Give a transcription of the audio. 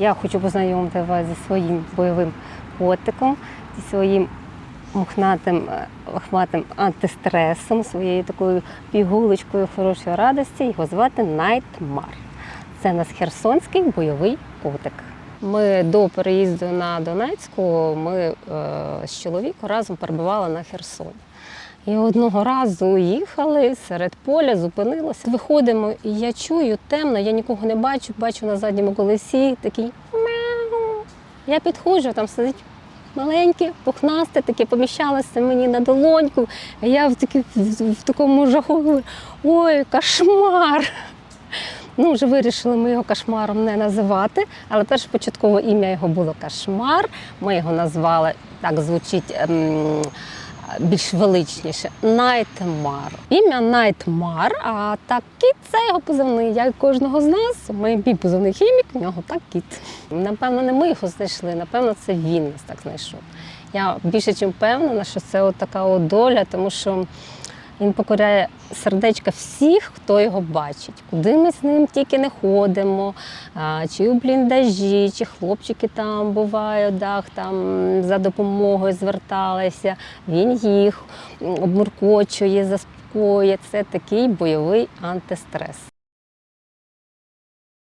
Я хочу познайомити вас зі своїм бойовим котиком, зі своїм мохнатим е, лохматим антистресом, своєю такою пігулочкою хорошої радості. Його звати Найтмар. Це у нас херсонський бойовий котик. Ми до переїзду на Донецьку ми е, з чоловіком разом перебували на Херсоні. І одного разу їхали серед поля, зупинилися. Виходимо, і я чую темно, я нікого не бачу, бачу на задньому колесі такий мяу. Я підходжу, там сидить маленьке, пухнасте, таке поміщалося мені на долоньку. Я в, такі, в, такому жаху ой, кошмар. Ну, вже вирішили ми його кошмаром не називати, але першопочаткове ім'я його було Кошмар. Ми його назвали, так звучить ем, більш величніше, Найтмар. Ім'я Найтмар, а так кіт це його позивний. Як кожного з нас, ми мій позивний хімік, в нього так кіт. Напевно, не ми його знайшли, напевно, це він нас так знайшов. Я більше чим впевнена, що це от така от доля, тому що він покоряє сердечка всіх, хто його бачить. Куди ми з ним тільки не ходимо, чи у бліндажі, чи хлопчики там бувають, дах там за допомогою зверталися. Він їх обмуркочує, заспокоює. Це такий бойовий антистрес.